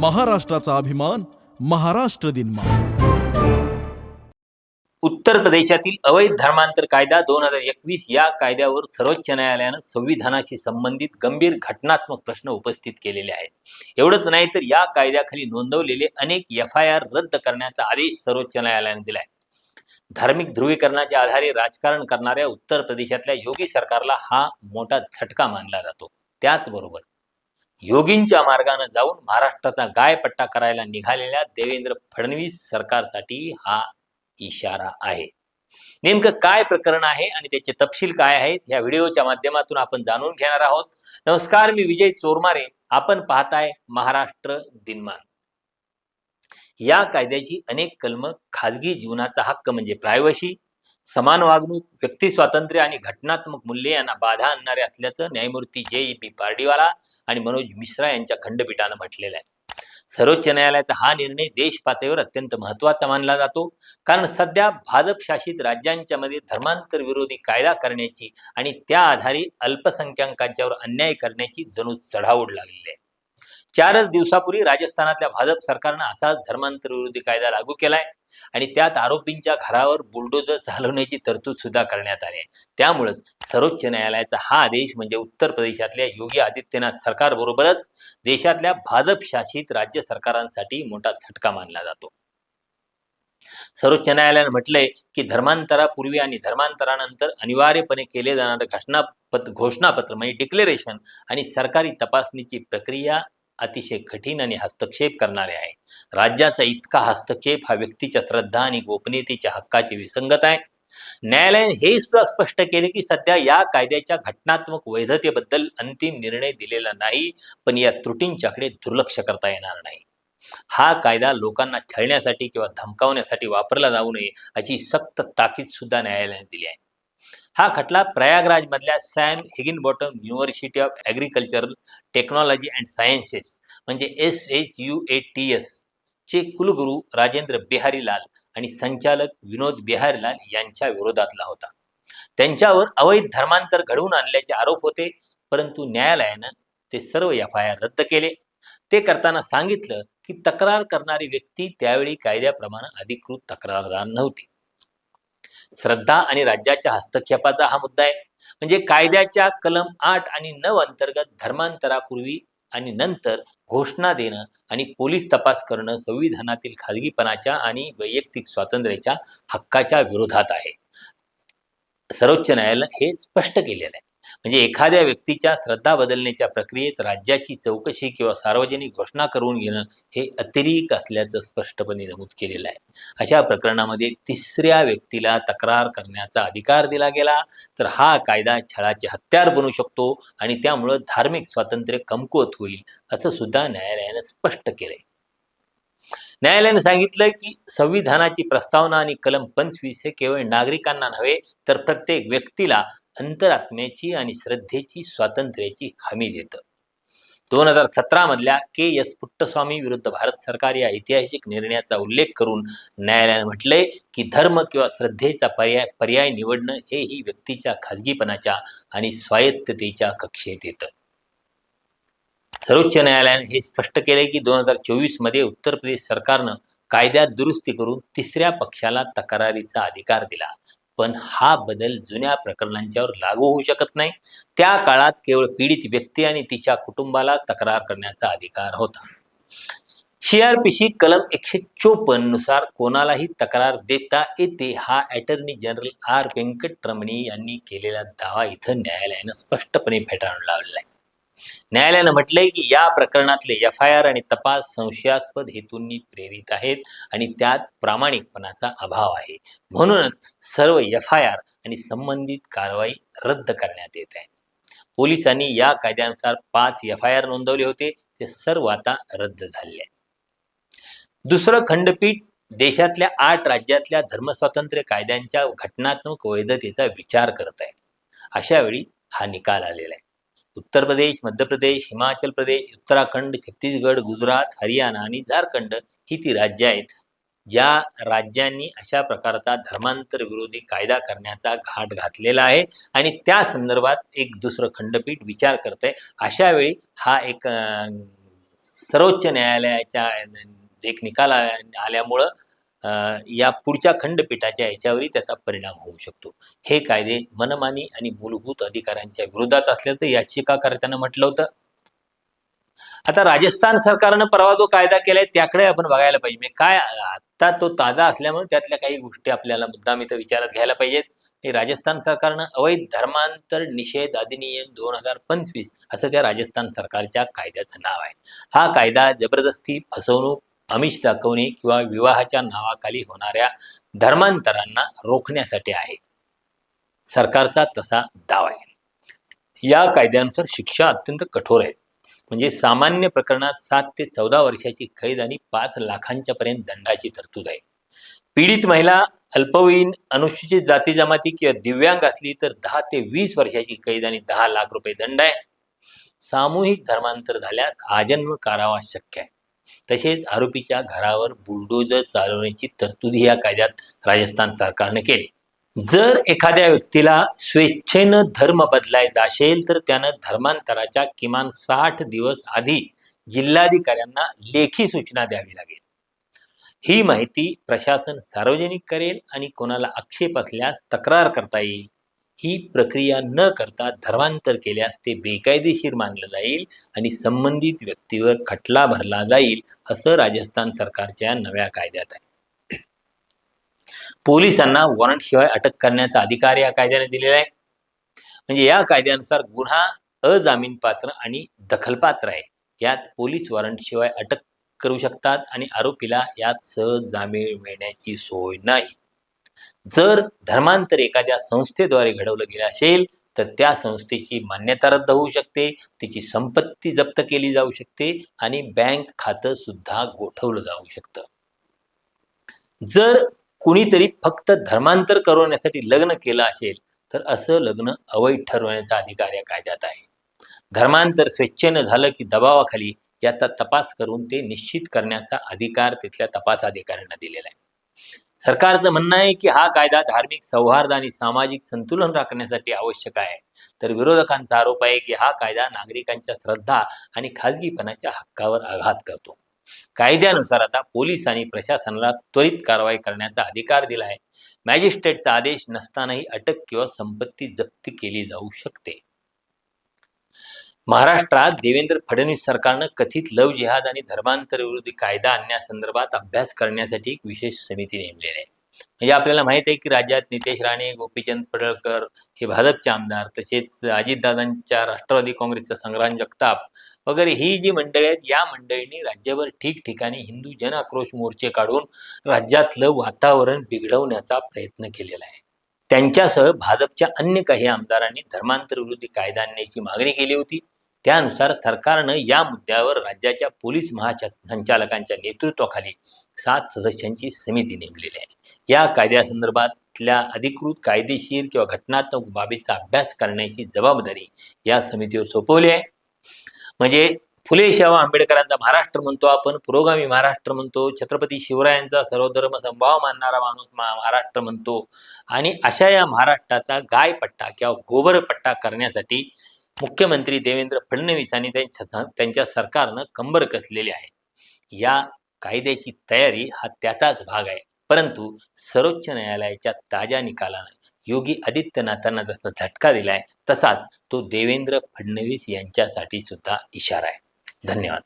महाराष्ट्राचा अभिमान महाराष्ट्र दिन उत्तर प्रदेशातील अवैध धर्मांतर कायदा दोन हजार एकवीस या कायद्यावर सर्वोच्च न्यायालयानं संविधानाशी संबंधित गंभीर घटनात्मक प्रश्न उपस्थित केलेले आहेत. एवढंच नाही तर या कायद्याखाली नोंदवलेले अनेक एफ आय आर रद्द करण्याचा आदेश सर्वोच्च न्यायालयाने दिलाय. धार्मिक ध्रुवीकरणाच्या आधारे राजकारण करणाऱ्या उत्तर प्रदेशातल्या योगी सरकारला हा मोठा झटका मानला जातो. त्याचबरोबर योगींच्या मार्गाने जाऊन महाराष्ट्राचा गायपट्टा करायला निघालेल्या देवेंद्र फडणवीस सरकारसाठी हा इशारा आहे. नेमकं काय प्रकरण आहे आणि त्याचे तपशील काय आहेत या व्हिडिओच्या माध्यमातून आपण जाणून घेणार आहोत. नमस्कार मी विजय चोरमारे. आपण पाहताय महाराष्ट्र दिनमान. या कायद्याची अनेक कलम खाजगी जीवनाचा हक्क म्हणजे प्रायव्हसी समान वागणूक व्यक्ती स्वातंत्र्य आणि घटनात्मक मूल्ये यांना बाधा आणणारे असल्याचं न्यायमूर्ती जे ई पी पारडीवाला आणि मनोज मिश्रा यांच्या खंडपीठानं म्हटलेलं आहे सर्वोच्च न्यायालयाचा हा निर्णय देश पातळीवर अत्यंत महत्त्वाचा मानला जातो. कारण सध्या भाजप शासित राज्यांच्या मध्ये धर्मांतर विरोधी कायदा करण्याची आणि त्या आधारे अल्पसंख्याकांच्यावर अन्याय करण्याची जणू चढाओढ लागलेली आहे. चारच दिवसापूर्वी राजस्थानातल्या भाजप सरकारनं असाच धर्मांतर विरोधी कायदा लागू केलाय. आणि त्यात आरोपींच्या घरावर बुलडोजर चालवण्याची तरतूद सुद्धा करण्यात आली आहे. त्यामुळं सर्वोच्च न्यायालयाचा हा आदेश म्हणजे उत्तर प्रदेशातल्या योगी आदित्यनाथ सरकारबरोबरच देशातल्या भाजप शासित राज्य सरकारांसाठी मोठा झटका मानला जातो. सर्वोच्च न्यायालयानं म्हटलंय की धर्मांतरापूर्वी आणि धर्मांतरानंतर अनिवार्यपणे केले जाणारे घोषणापत्र घोषणापत्र म्हणजे डिक्लेरेशन आणि सरकारी तपासणीची प्रक्रिया अतिशय कठीण आणि हस्तक्षेप करणारे आहे. राज्याचा इतका हस्तक्षेप हा व्यक्तीच्या श्रद्धा आणि गोपनीयतेच्या हक्काची विसंगत आहे. न्यायालयाने हे सुद्धा स्पष्ट केले की सध्या या कायद्याच्या घटनात्मक वैधतेबद्दल अंतिम निर्णय दिलेला नाही पण या त्रुटींच्याकडे दुर्लक्ष करता येणार नाही. हा कायदा लोकांना छळण्यासाठी किंवा धमकावण्यासाठी वापरला जाऊ नये अशी सक्त ताकीद सुद्धा न्यायालयाने दिली आहे. हा खटला प्रयागराज मधल्या Sam Higginbottom University of Agricultural Technology and Sciences म्हणजे S H U A T S चे कुलगुरू राजेंद्र बिहारी लाल आणि संचालक विनोद बिहारी लाल यांच्या विरोधातला होता. त्यांच्यावर अवैध धर्मांतर घडवून आणल्याचे आरोप होते परंतु न्यायालयानं ते सर्व एफ आय आर रद्द केले. ते करताना सांगितलं की तक्रार करणारी व्यक्ती त्यावेळी कायद्याप्रमाणे अधिकृत तक्रारदार नव्हती. श्रद्धा आणि राज्याच्या हस्तक्षेपाचा हा मुद्दा आहे. म्हणजे कायद्याच्या कलम आठ आणि नऊ अंतर्गत धर्मांतरापूर्वी आणि नंतर घोषणा देणं आणि पोलीस तपास करणं संविधानातील खाजगीपणाच्या आणि वैयक्तिक स्वातंत्र्याच्या हक्काच्या विरोधात आहे. सर्वोच्च न्यायालय हे स्पष्ट केलेलं आहे. म्हणजे एखाद्या व्यक्तीच्या श्रद्धा बदलण्याच्या प्रक्रियेत राज्याची चौकशी किंवा सार्वजनिक घोषणा करून घेणं हे अतिरिक्त असल्याचं स्पष्टपणे नमूद केलेलं आहे. अशा प्रकरणामध्ये तिसऱ्या व्यक्तीला तक्रार करण्याचा अधिकार दिला गेला तर हा कायदा छळाचे हत्यार बनू शकतो आणि त्यामुळं धार्मिक स्वातंत्र्य कमकुवत होईल असं सुद्धा न्यायालयानं स्पष्ट केलंय. न्यायालयाने सांगितलं की संविधानाची प्रस्तावना आणि कलम पंचवीस हे केवळ नागरिकांना नव्हे तर प्रत्येक व्यक्तीला अंतरात्म्याची आणि श्रद्धेची स्वातंत्र्याची हमी देतं. दोन हजार सतरा मधल्या के एस पुट्टस्वामी विरुद्ध भारत सरकार या ऐतिहासिक निर्णयाचा उल्लेख करून न्यायालयाने म्हटलंय की धर्म किंवा श्रद्धेचा पर्याय पर्याय निवडणं हे ही व्यक्तीच्या खाजगीपणाच्या आणि स्वायत्ततेच्या कक्षेत येतं. सर्वोच्च न्यायालयाने हे स्पष्ट केले की दोन हजार चोवीसमध्ये उत्तर प्रदेश सरकारनं कायद्यात दुरुस्ती करून तिसऱ्या पक्षाला तक्रारीचा अधिकार दिला. पण हा बदल जुन्या प्रकरणांच्यावर लागू होऊ शकत नाही. त्या काळात केवळ पीडित व्यक्ती आणि तिच्या कुटुंबाला तक्रार करण्याचा अधिकार होता. सीआरपीसी कलम एकशे चोपन्ननुसार कोणालाही तक्रार देता येते हा अटर्नी जनरल आर व्यंकटरमणी यांनी केलेला दावा इथं न्यायालयानं स्पष्टपणे फेटाळून लावलेला आहे. न्यायालयानं म्हटलंय की या प्रकरणातले एफ आय आर आणि तपास संशयास्पद हेतूंनी प्रेरित आहेत आणि त्यात प्रामाणिकपणाचा अभाव आहे. म्हणूनच सर्व एफ आय आर आणि संबंधित कारवाई रद्द करण्यात येत आहे. पोलिसांनी या कायद्यानुसार पाच एफ आय आर नोंदवले होते. ते सर्व आता रद्द झाले दुसरं खंडपीठ देशातल्या आठ राज्यातल्या धर्मस्वातंत्र्य कायद्यांच्या घटनात्मक वैधतेचा विचार करत आहे. अशा वेळी हा निकाल आलेला आहे. उत्तर प्रदेश मध्य प्रदेश हिमाचल प्रदेश उत्तराखंड छत्तीसगड गुजरात हरियाणा आणि झारखंड ही ती राज्य आहेत. ज्या राज्यांनी अशा प्रकारचा धर्मांतर विरोधी कायदा करण्याचा घाट घातलेला आहे आणि त्या संदर्भात एक दुसरं खंडपीठ विचार करत आहे अशा वेळी हा एक सर्वोच्च न्यायालयाच्या एक निकाल आल्यामुळं या पुढच्या खंडपीठाच्या याच्यावरही त्याचा परिणाम होऊ शकतो. हे कायदे मनमानी आणि मूलभूत अधिकारांच्या विरोधात असल्याचं याचिकाकर्त्यानं म्हटलं होतं. आता राजस्थान सरकारनं परवा जो कायदा केलाय त्याकडे आपण बघायला पाहिजे. म्हणजे काय आता तो ताजा असल्यामुळे त्यातल्या काही गोष्टी आपल्याला मुद्दाम इथं विचारात घ्यायला पाहिजेत. राजस्थान सरकारनं अवैध धर्मांतर निषेध अधिनियम दोन हजार पंचवीस असं त्या राजस्थान सरकारच्या कायद्याचं नाव आहे. हा कायदा जबरदस्ती फसवणूक आमिष दाखवणे किंवा विवाहाच्या नावाखाली होणाऱ्या धर्मांतरांना रोखण्यासाठी आहे. सरकारचा तसा दावा आहे. या कायद्यानुसार शिक्षा अत्यंत कठोर आहे. म्हणजे सामान्य प्रकरणात सात ते चौदा वर्षाची कैद आणि पाच लाखांच्या पर्यंत दंडाची तरतूद आहे. पीडित महिला अल्पवयीन अनुसूचित जाती जमाती किंवा दिव्यांग असली तर दहा ते वीस वर्षाची कैद आणि दहा लाख रुपये दंड आहे. सामूहिक धर्मांतर झाल्यास आजन्म कारावास शक्य आहे. तसेच आरोपीच्या घरावर बुलडोजर चालवण्याची तरतुदी या कायद्यात राजस्थान सरकारने केली. जर एखाद्या व्यक्तीला स्वेच्छेनं धर्म बदलायचा असेल तर त्यानं धर्मांतराच्या किमान साठ दिवस आधी जिल्हाधिकाऱ्यांना लेखी सूचना द्यावी लागेल. ही माहिती प्रशासन सार्वजनिक करेल आणि कोणाला आक्षेप असल्यास तक्रार करता येईल. ही प्रक्रिया न करता धर्मांतर केल्यास ते बेकायदेशीर मानलं जाईल आणि संबंधित व्यक्तीवर खटला भरला जाईल असं राजस्थान सरकारच्या नव्या कायद्यात आहे. पोलिसांना वॉरंट शिवाय अटक करण्याचा अधिकार या कायद्याने दिलेला आहे. म्हणजे या कायद्यानुसार गुन्हा अजामीन पात्र आणि दखलपात्र आहे. यात पोलीस वॉरंट शिवाय अटक करू शकतात आणि आरोपीला यात सहज जामीन मिळण्याची सोय नाही. जर धर्मांतर एखाद्या संस्थेद्वारे घडवलं गेलं असेल तर त्या संस्थेची मान्यता रद्द होऊ शकते तिची संपत्ती जप्त केली जाऊ शकते आणि बँक खातं सुद्धा गोठवलं जाऊ शकतं. जर कुणीतरी फक्त धर्मांतर करवण्यासाठी लग्न केलं असेल तर असं लग्न अवैध ठरवण्याचा अधिकार या कायद्यात आहे. धर्मांतर स्वेच्छेनं झालं की दबावाखाली याचा तपास करून ते निश्चित करण्याचा अधिकार तिथल्या तपास अधिकाऱ्यांना दिलेला आहे. सरकारचं म्हणणं आहे की हा कायदा धार्मिक सौहार्द आणि सामाजिक संतुलन राखण्यासाठी आवश्यक आहे. तर विरोधकांचा आरोप आहे की हा कायदा नागरिकांच्या श्रद्धा आणि खाजगीपणाच्या हक्कावर आघात करतो. कायद्यानुसार आता पोलीस आणि प्रशासनाला त्वरित कारवाई करण्याचा अधिकार दिला आहे. मॅजिस्ट्रेटचा आदेश नसतानाही अटक किंवा संपत्ती जप्ती केली जाऊ शकते. महाराष्ट्रात देवेंद्र फडणवीस सरकारनं कथित लव जिहाद आणि धर्मांतर विरोधी कायदा आणण्यासंदर्भात अभ्यास करण्यासाठी एक विशेष समिती नेमलेली आहे. म्हणजे आपल्याला माहीत आहे की राज्यात नितेश राणे गोपीचंद पडळकर हे भाजपचे आमदार तसेच अजितदादांच्या राष्ट्रवादी काँग्रेसचा संग्राम जगताप वगैरे ही जी मंडळी आहेत या मंडळींनी राज्यभर ठिकठिकाणी हिंदू जन आक्रोश मोर्चे काढून राज्यातलं वातावरण बिघडवण्याचा प्रयत्न केलेला आहे. त्यांच्यासह भाजपच्या अन्य काही आमदारांनी धर्मांतर विरोधी कायदा आणण्याची मागणी केली होती. त्यानुसार सरकारनं या मुद्द्यावर राज्याच्या पोलीस महासंचालकांच्या नेतृत्वाखाली सात सदस्यांची समिती नेमलेली आहे. या कायद्यासंदर्भातल्या अधिकृत कायदेशीर किंवा घटनात्मक बाबीचा अभ्यास करण्याची जबाबदारी या समितीवर सोपवली आहे. म्हणजे फुले शाहू आंबेडकरांचा महाराष्ट्र म्हणतो आपण पुरोगामी महाराष्ट्र म्हणतो छत्रपती शिवरायांचा सर्वधर्म संभाव मानणारा माणूस महाराष्ट्र म्हणतो. आणि अशा या महाराष्ट्राचा गायपट्टा किंवा गोबरपट्टा करण्यासाठी मुख्यमंत्री देवेंद्र फडणवीस आणि त्यांच्या त्यांच्या सरकारनं कंबर कसलेली आहे. या कायद्याची तयारी हा त्याचाच भाग आहे. परंतु सर्वोच्च न्यायालयाच्या ताज्या निकालानं योगी आदित्यनाथांना जसा झटका दिलाय तसाच तो देवेंद्र फडणवीस यांच्यासाठी सुद्धा इशारा आहे. धन्यवाद.